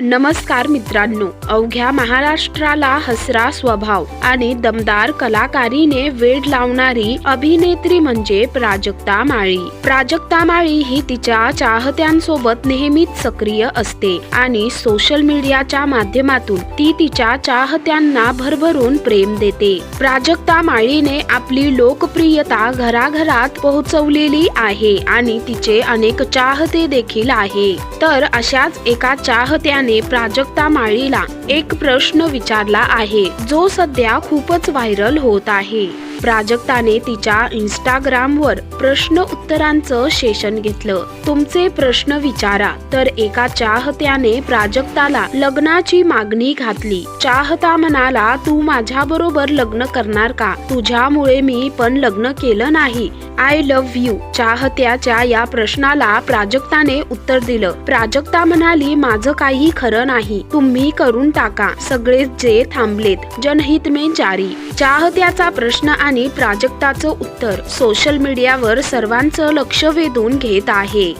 नमस्कार मित्रांनो अवघ्या महाराष्ट्राला हसरा स्वभाव आणि दमदार कलाकारीने वेड लावणारी अभिनेत्री म्हणजे प्राजक्ता माळी. प्राजक्ता माळी ही तिच्या चाहत्यांसोबत नेहमीच सक्रिय असते आणि सोशल मीडियाच्या माध्यमातून ती तिच्या चाहत्यांना भरभरून प्रेम देते. प्राजक्ता माळीने आपली लोकप्रियता घराघरात पोहोचवलेली आहे आणि तिचे अनेक चाहते देखील आहे. तर अशाच एका चाहत्याने प्राजक्ता माळीला एक प्रश्न विचारला आहे जो सध्या खूपच व्हायरल होत आहे. प्राजक्ताने तिच्या इंस्टाग्रामवर प्रश्न उत्तरांचं सेशन घेतलं. तुमचे प्रश्न विचारा. तर एका चाहत्याने प्राजक्ताला लग्नाची मागणी घातली. चाहता म्हणाला तू माझ्या बरोबर लग्न करणार का? तुझ्यामुळे मी पण लग्न केलं नाही. आय लव्ह यू चाहत्याच्या या प्रश्नाला प्राजक्ताने उत्तर दिलं. प्राजक्ता म्हणाली माझं काही खरं नाही. तुम्ही करून टाका. सगळेच जे थांबलेत. जनहित में जारी. चाहत्याचा प्रश्न आणि प्राजक्ताचं उत्तर सोशल मीडियावर सर्वांचं लक्ष वेधून घेत आहे.